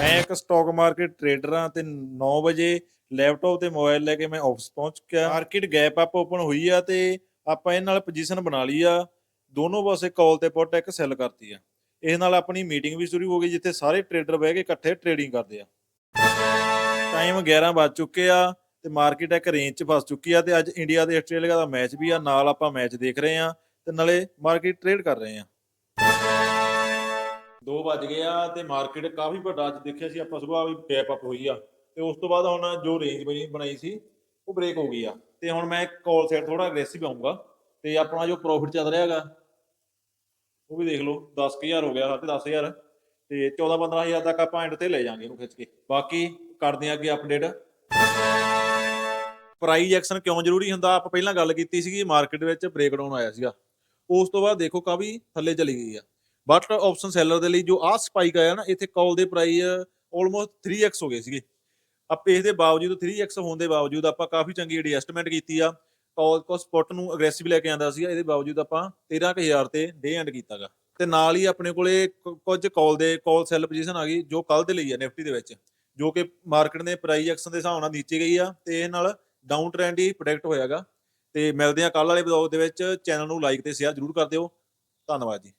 ਮੈਂ ਇੱਕ stock market trader ਹਾਂ ਤੇ 9 ਵਜੇ ਲੈਪਟਾਪ ਤੇ ਮੋਬਾਈਲ ਲੈ ਕੇ ਮੈਂ ਆਫਿਸ ਪਹੁੰਚ ਗਿਆ। ਮਾਰਕੀਟ ਗੈਪ ਅਪ ਓਪਨ ਹੋਈ ਆ ਤੇ ਆਪਾਂ ਇਹ ਨਾਲ ਪੋਜੀਸ਼ਨ ਬਣਾ ਲਈ ਆ। ਦੋਨੋਂ ਪਾਸੇ ਕਾਲ ਤੇ ਪੁੱਟ ਇੱਕ ਸੈੱਲ ਕਰਤੀ ਆ। ਇਹ ਨਾਲ ਆਪਣੀ ਮੀਟਿੰਗ ਵੀ ਸ਼ੁਰੂ ਹੋ ਗਈ ਜਿੱਥੇ ਸਾਰੇ ਟਰੇਡਰ ਬਹਿ ਕੇ ਇਕੱਠੇ ਟਰੇਡਿੰਗ ਕਰਦੇ ਆ। ਟਾਈਮ 11 ਵੱਜ ਚੁੱਕੇ ਆ ਤੇ ਮਾਰਕੀਟ ਇੱਕ ਰੇਂਜ 'ਚ ਫਸ ਚੁੱਕੀ ਆ ਤੇ ਅੱਜ ਇੰਡੀਆ ਤੇ ਆਸਟ੍ਰੇਲੀਆ ਦਾ ਮੈਚ ਵੀ ਆ। ਨਾਲ ਆਪਾਂ ਮੈਚ ਦੇਖ ਰਹੇ ਆ ਤੇ ਨਾਲੇ ਮਾਰਕੀਟ ਟਰੇਡ ਕਰ ਰਹੇ ਆ। 2 ਵੱਜ ਗਏ ਆ ਤੇ ਮਾਰਕੀਟ ਕਾਫੀ ਵੱਡਾ ਅੱਜ ਦੇਖਿਆ ਸੀ ਆਪਾਂ ਸੁਬਾਹ ਵੀ ਗੈਪ ਅਪ ਹੋਈ ਆ। ਤੇ ਉਸ ਤੋਂ ਬਾਅਦ ਹੁਣ ਜੋ ਰੇਂਜ ਬਣੀ, ਬਣਾਈ ਸੀ, ਉਹ ਬ੍ਰੇਕ ਹੋ ਗਈ ਆ। ਤੇ ਹੁਣ ਮੈਂ ਕਾਲ ਸਾਈਡ ਥੋੜਾ ਅਗਰੈਸਿਵ ਆਉਂਗਾ ਤੇ ਆਪਣਾ ਜੋ ਪ੍ਰੋਫਿਟ ਚੱਲ ਰਿਹਾ ਹੈਗਾ, ਉਹ ਵੀ ਦੇਖ ਲਓ 10000 ਹੋ ਗਿਆ, ਸਾਢੇ 10000 ਤੇ 14 15000 ਤੱਕ ਆਪਾਂ ਐਂਡ ਤੇ ਲੈ ਜਾਾਂਗੇ ਇਹਨੂੰ ਖਿੱਚ ਕੇ। ਬਾਕੀ ਕਰਦੇ ਆ ਅੱਗੇ ਅਪਡੇਟ ਪ੍ਰਾਈਸ ਐਕਸ਼ਨ ਕਿਉਂ ਜ਼ਰੂਰੀ ਹੁੰਦਾ? ਆਪਾਂ ਪਹਿਲਾਂ ਗੱਲ ਕੀਤੀ ਸੀਗੀ ਮਾਰਕੀਟ ਵਿੱਚ ਬ੍ਰੇਕਡਾਊਨ ਆਇਆ ਸੀਗਾ। ਉਸ ਤੋਂ ਬਾਅਦ ਦੇਖੋ ਕਾਫੀ ਥੱਲੇ ਚਲੀ ਗਈ ਆ। ਬਟ ਆਪਸ਼ਨ ਸੈਲਰ ਦੇ ਲਈ ਜੋ ਆਹ ਸਪਾਈਕ ਆਇਆ ਨਾ, ਇੱਥੇ ਕਾਲ ਦੇ ਪ੍ਰਾਈਸ ਆਲਮੋਸਟ 3x ਹੋ ਗਏ ਸੀਗੇ। ਆਪਾਂ ਇਸ ਦੇ ਬਾਵਜੂਦ 3x ਹੋਣ ਦੇ ਬਾਵਜੂਦ ਆਪਾਂ ਕਾਫੀ ਚੰਗੀ ਐਡਜਸਟਮੈਂਟ ਕੀਤੀ ਆ ਕਾਲ ਕੋ ਸਪੋਟ ਨੂੰ ਅਗਰੈਸਿਵ ਲੈ ਕੇ ਆਂਦਾ ਸੀਗਾ, ਇਹਦੇ ਬਾਵਜੂਦ ਆਪਾਂ 13000 ਤੇ ਡੇ ਐਂਡ ਕੀਤਾਗਾ। ਤੇ ਨਾਲ ਹੀ ਆਪਣੇ ਕੋਲੇ ਕੁਝ ਕਾਲ ਦੇ ਕਾਲ ਸੈੱਲ ਪੋਜੀਸ਼ਨ ਆ ਗਈ, ਜੋ ਕੱਲ ਦੇ ਲਈ ਆ ਨਿਫਟੀ ਦੇ ਵਿੱਚ, ਜੋ ਕਿ ਮਾਰਕੀਟ ਦੇ ਪ੍ਰਾਈਸ ਐਕਸ਼ਨ ਦੇ ਹਿਸਾਬ ਨਾਲ ਨੀਚੇ ਗਈ ਆ, ਤੇ ਇਹ ਨਾਲ ਡਾਊਨ ਟ੍ਰੈਂਡ ਹੀ ਪ੍ਰੋਡਕਟ ਹੋਇਆਗਾ। ਤੇ ਮਿਲਦੇ ਆ ਕੱਲ ਵਾਲੇ ਬਲੌਗ ਦੇ ਵਿੱਚ ਚੈਨਲ ਨੂੰ ਲਾਈਕ ਤੇ ਸ਼ੇਅਰ ਜਰੂਰ ਕਰ ਦਿਓ। ਧੰਨਵਾਦ ਜੀ।